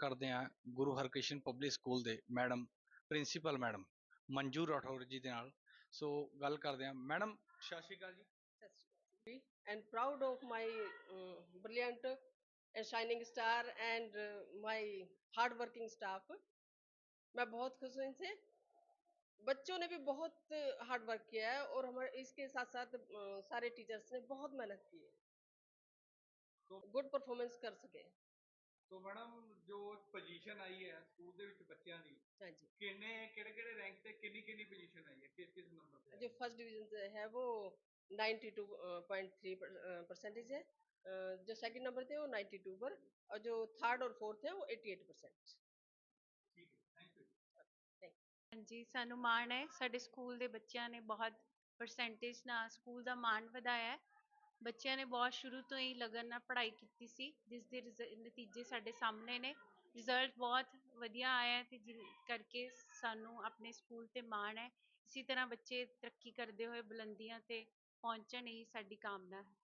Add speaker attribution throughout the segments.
Speaker 1: ਕਰਦੇ ਹਾਂ ਗੁਰੂ Harkrishan public school ਦੇ madam principal madam Manju Rathore ji ਦੇ ਨਾਲ ਸੋ ਗੱਲ ਕਰਦੇ ਹਾਂ ਮੈਡਮ ਸਤਿ ਸ਼੍ਰੀ ਅਕਾਲ ਜੀ
Speaker 2: and proud of my uh, brilliant and shining star and uh, my hard working staff मैं बहुत खुश हूँ इनसे बच्चों ने भी बहुत हार्ड वर्क किया है और हमारे इसके साथ साथ अ, सारे टीचर्स ने बहुत मेहनत की है
Speaker 1: तो-
Speaker 2: गुड परफॉर्मेंस कर सके
Speaker 1: ਸੋ ਮੈਡਮ ਜੋ ਪੋਜੀਸ਼ਨ ਆਈ ਹੈ ਸਕੂਲ ਦੇ ਵਿੱਚ ਬੱਚਿਆਂ ਦੀ
Speaker 2: हाँ जी
Speaker 1: ਕਿੰਨੇ ਕਿਹੜੇ ਕਿਹੜੇ ਰੈਂਕ ਤੇ ਕਿੰਨੀ ਕਿੰਨੀ ਪੋਜੀਸ਼ਨ ਆਈ ਹੈ ਕਿਸ ਕਿਸ ਨੰਬਰ ਤੇ
Speaker 2: जो फर्स्ट डिवीजन से है वो 92.3 परसेंटेज है अ, जो सेकंड नंबर थे वो 92 पर और जो थर्ड और फोर्थ है वो 88 परसेंट
Speaker 1: ਠੀਕ ਹੈ ਥੈਂਕ ਯੂ
Speaker 3: ਹਾਂਜੀ ਸਾਨੂੰ ਮਾਣ ਹੈ ਸਾਡੇ ਸਕੂਲ ਦੇ ਬੱਚਿਆਂ ਨੇ ਬਹੁਤ ਪਰਸੈਂਟੇਜ ਨਾਲ ਸਕੂਲ ਦਾ ਮਾਣ ਵਧਾਇਆ ਹੈ ਬੱਚਿਆਂ ਨੇ ਬਹੁਤ ਸ਼ੁਰੂ ਤੋਂ ਹੀ ਲਗਨ ਨਾਲ ਪੜ੍ਹਾਈ ਕੀਤੀ ਸੀ, ਜਿਸ ਦੇ ਰਿਜ਼- ਨਤੀਜੇ ਸਾਡੇ ਸਾਹਮਣੇ ਨੇ। ਰਿਜ਼ਲਟ ਬਹੁਤ ਵਧੀਆ ਆਇਆ ਹੈ ਜਿਸ ਕਰਕੇ ਸਾਨੂੰ ਆਪਣੇ ਸਕੂਲ ਤੇ ਮਾਣ ਹੈ। ਇਸੇ ਤਰ੍ਹਾਂ ਬੱਚੇ ਤਰੱਕੀ ਕਰਦੇ ਹੋਏ ਬੁਲੰਦੀਆਂ ਤੇ ਪਹੁੰਚਣ ਹੀ ਸਾਡੀ ਕਾਮਨਾ ਹੈ।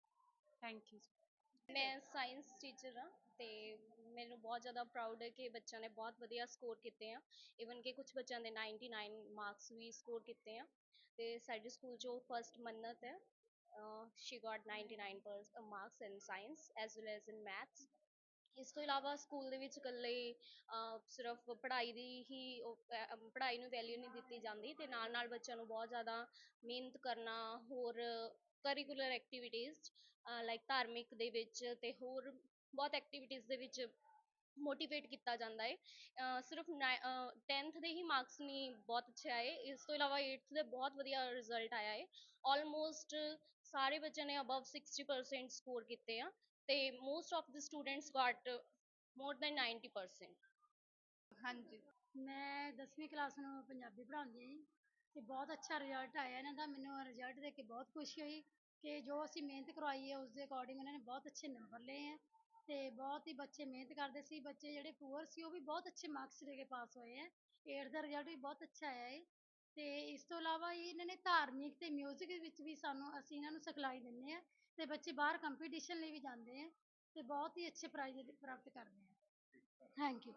Speaker 3: ਥੈਂਕ ਯੂ
Speaker 4: ਮੈਂ ਸਾਇੰਸ ਟੀਚਰ ਹਾਂ ਤੇ ਮੈਨੂੰ ਬਹੁਤ ਜ਼ਿਆਦਾ ਪ੍ਰਾਊਡ ਹੈ ਕਿ ਬੱਚਿਆਂ ਨੇ ਬਹੁਤ ਵਧੀਆ ਸਕੋਰ ਕੀਤੇ ਆ। ਇਵਨ ਕਿ ਕੁਝ ਬੱਚਿਆਂ ਦੇ 99 ਮਾਰਕਸ ਵੀ ਸਕੋਰ ਕੀਤੇ ਆ। ਤੇ ਸਾਡੇ ਸਕੂਲ 'ਚੋਂ ਫਰਸਟ ਮੰਨਤ ਹੈ। She got 99 per marks in science as well as in maths ਇਸ ਤੋਂ ਇਲਾਵਾ ਸਕੂਲ ਦੇ ਵਿੱਚ ਇਕੱਲੇ ਸਿਰਫ ਪੜ੍ਹਾਈ ਦੀ ਹੀ ਪੜ੍ਹਾਈ ਨੂੰ ਵੈਲਿਊ ਨਹੀਂ ਦਿੱਤੀ ਜਾਂਦੀ ਤੇ ਨਾਲ ਨਾਲ ਬੱਚਿਆਂ ਨੂੰ ਬਹੁਤ ਜ਼ਿਆਦਾ ਮਿਹਨਤ ਕਰਨਾ, ਹੋਰ ਕਰਿਕੂਲਰ ਐਕਟੀਵਿਟੀਜ਼ ਲਾਈਕ ਧਾਰਮਿਕ ਦੇ ਵਿੱਚ ਤੇ ਹੋਰ ਬਹੁਤ ਐਕਟੀਵਿਟੀਜ਼ ਦੇ ਵਿੱਚ ਮੋਟੀਵੇਟ ਕੀਤਾ ਜਾਂਦਾ ਹੈ ਅਹ, ਸਿਰਫ 10th ਦੇ ਹੀ ਮਾਰਕਸ ਨਹੀਂ, ਬਹੁਤ ਅੱਛੇ ਆਏ। ਇਸ ਤੋਂ ਇਲਾਵਾ 8th ਦੇ ਬਹੁਤ ਵਧੀਆ ਰਿਜ਼ਲਟ ਆਇਆ ਹੈ ਆਲਮੋਸਟ ਸਾਰੇ ਬੱਚਿਆਂ ਨੇ ਅਬਵ 60% ਸਕੋਰ ਕੀਤੇ ਆ, ਤੇ most of the students got more than 90%
Speaker 5: ਹਾਂਜੀ। ਮੈਂ 10ਵੀਂ ਕਲਾਸ ਨੂੰ ਪੰਜਾਬੀ ਪੜ੍ਹਾਉਂਦੀ ਹਾਂ ਜੀ, ਤੇ ਬਹੁਤ ਅੱਛਾ ਰਿਜ਼ਲਟ ਆਇਆ ਇਹਨਾਂ ਦਾ, ਮੈਨੂੰ ਰਿਜ਼ਲਟ ਦੇਖ ਕੇ ਬਹੁਤ ਖੁਸ਼ੀ ਹੋਈ ਕਿ ਜੋ ਅਸੀਂ ਮਿਹਨਤ ਕਰਵਾਈ ਹੈ ਉਸ ਦੇ ਅਕੋਰਡਿੰਗ ਉਹਨਾਂ ਨੇ ਬਹੁਤ ਅੱਛੇ ਨੰਬਰ ਲਏ ਹੈ ਤੇ ਬਹੁਤ ਹੀ ਬੱਚੇ ਮਿਹਨਤ ਕਰਦੇ ਸੀ, ਬੱਚੇ ਜਿਹੜੇ ਪੂਅਰ ਸੀ, ਉਹ ਵੀ ਬਹੁਤ ਅੱਛੇ ਮਾਰਕਸ ਲੈ ਕੇ ਪਾਸ ਹੋਏ ਹੈ 8 ਦਾ ਰਿਜ਼ਲਟ ਵੀ ਬਹੁਤ ਅੱਛਾ ਆਇਆ ਹੈ ਤੇ ਇਸ ਤੋਂ ਇਲਾਵਾ ਇਹਨਾਂ ਨੇ ਧਾਰਮਿਕ ਤੇ ਮਿਊਜ਼ਿਕ ਵਿੱਚ ਵੀ ਸਾਨੂੰ ਅਸੀਂ ਇਹਨਾਂ ਨੂੰ ਸਿਖਲਾਈ ਦਿੰਦੇ ਆ ਤੇ ਬੱਚੇ ਬਾਹਰ ਕੰਪੀਟੀਸ਼ਨ ਲਈ ਵੀ ਜਾਂਦੇ ਆ ਤੇ ਬਹੁਤ ਹੀ ਅੱਛੇ ਪ੍ਰਾਈਜ਼ ਪ੍ਰਾਪਤ ਕਰਦੇ ਆ। Thank you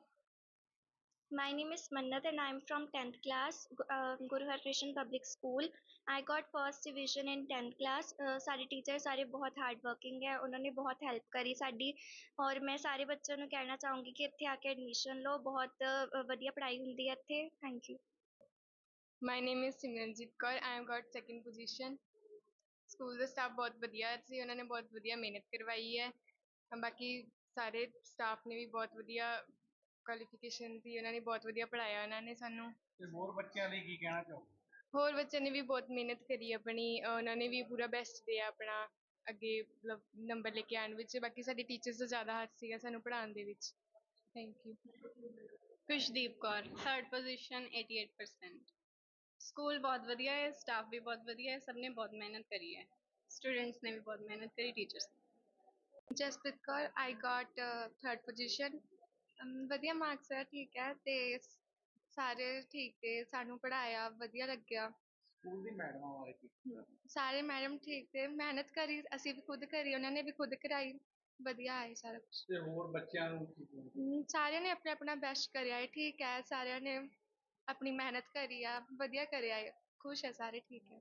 Speaker 6: My name is Mannat and I from 10th class, uh, Guru Harkrishan Public School. I got first division in 10th class. Uh, ਸਾਡੇ ਟੀਚਰ ਸਾਰੇ ਬਹੁਤ ਹਾਰਡ ਵਰਕਿੰਗ ਹੈ ਉਹਨਾਂ ਨੇ ਬਹੁਤ ਹੈਲਪ ਕਰੀ ਸਾਡੀ ਔਰ ਮੈਂ ਸਾਰੇ ਬੱਚਿਆਂ ਨੂੰ ਕਹਿਣਾ ਚਾਹੂੰਗੀ ਕਿ ਇੱਥੇ ਆ ਕੇ ਐਡਮਿਸ਼ਨ ਲਓ ਬਹੁਤ ਅ, ਵਧੀਆ ਪੜ੍ਹਾਈ ਹੁੰਦੀ ਹੈ ਇੱਥੇ thank you
Speaker 7: My name is Simranjit Kaur. I have got second position. School the staff ਬਹੁਤ ਵਧੀਆ ਸੀ ਉਹਨਾਂ ਨੇ ਬਹੁਤ ਵਧੀਆ ਮਿਹਨਤ ਕਰਵਾਈ ਹੈ। ਬਾਕੀ ਸਾਰੇ ਸਟਾਫ ਨੇ ਵੀ ਬਹੁਤ ਵਧੀਆ ਕੁਆਲੀਫਿਕੇਸ਼ਨ ਸੀ ਉਹਨਾਂ ਨੇ ਬਹੁਤ ਵਧੀਆ ਪੜ੍ਹਾਇਆ ਉਹਨਾਂ ਨੇ ਸਾਨੂੰ।
Speaker 1: ਤੇ ਹੋਰ ਬੱਚਿਆਂ ਲਈ ਕੀ ਕਹਿਣਾ ਚਾਹੋਗੇ?
Speaker 7: ਹੋਰ ਬੱਚਿਆਂ ਨੇ ਵੀ ਬਹੁਤ ਮਿਹਨਤ ਕਰੀ ਆਪਣੀ ਉਹਨਾਂ ਨੇ ਵੀ ਪੂਰਾ ਬੈਸਟ ਦਿਆ ਆਪਣਾ ਅੱਗੇ ਮਤਲਬ ਨੰਬਰ ਲੈ ਕੇ ਆਉਣ ਵਿੱਚ। ਬਾਕੀ ਸਾਡੇ ਟੀਚਰਸ ਦਾ ਜ਼ਿਆਦਾ ਹੱਥ ਸੀਗਾ ਸਾਨੂੰ ਪੜ੍ਹਾਉਣ ਦੇ ਵਿੱਚ। Thank you
Speaker 8: Khushdeep Kaur third position 88% school ਬਹੁਤ ਵਧੀਆ ਹੈ ਸਟਾਫ ਵੀ ਬਹੁਤ ਵਧੀਆ ਹੈ ਸਭ ਨੇ ਬਹੁਤ ਮਿਹਨਤ ਕਰੀ ਹੈ ਸਟੂਡੈਂਟਸ ਨੇ ਵੀ ਬਹੁਤ ਮਿਹਨਤ ਕਰੀ teachers
Speaker 7: Jaspreet Kaur I got third position ਵਧੀਆ ਮਾਰਕਸ ਹੈ ਠੀਕ ਹੈ ਤੇ ਸਾਰੇ ਠੀਕ ਤੇ ਸਾਨੂੰ ਪੜ੍ਹਾਇਆ ਵਧੀਆ ਲੱਗਿਆ
Speaker 1: ਸਕੂਲ ਦੀ ਮੈਡਮਾਂ ਬਾਰੇ ਕੀ
Speaker 7: ਸਾਰੇ ਮੈਡਮ ਠੀਕ ਤੇ ਮਿਹਨਤ ਕਰੀ ਅਸੀਂ ਵੀ ਖੁਦ ਕਰੀ ਉਹਨਾਂ ਨੇ ਵੀ ਖੁਦ ਕਰਾਈ ਵਧੀਆ ਆਏ ਸਾਰਾ ਕੁਛ
Speaker 1: ਤੇ ਹੋਰ ਬੱਚਿਆਂ ਨੂੰ ਕੀ
Speaker 7: ਸਾਰਿਆਂ ਨੇ ਆਪਣਾ ਆਪਣਾ ਬੈਸਟ ਕਰਿਆ ਹੈ ਠੀਕ ਹੈ ਸਾਰਿਆਂ ਨੇ ਆਪਣੀ ਮਿਹਨਤ ਕਰੀ ਆ ਵਧੀਆ ਕਰਿਆ ਹੈ ਖੁਸ਼ ਹੈ ਸਾਰੇ ਠੀਕ ਹੈ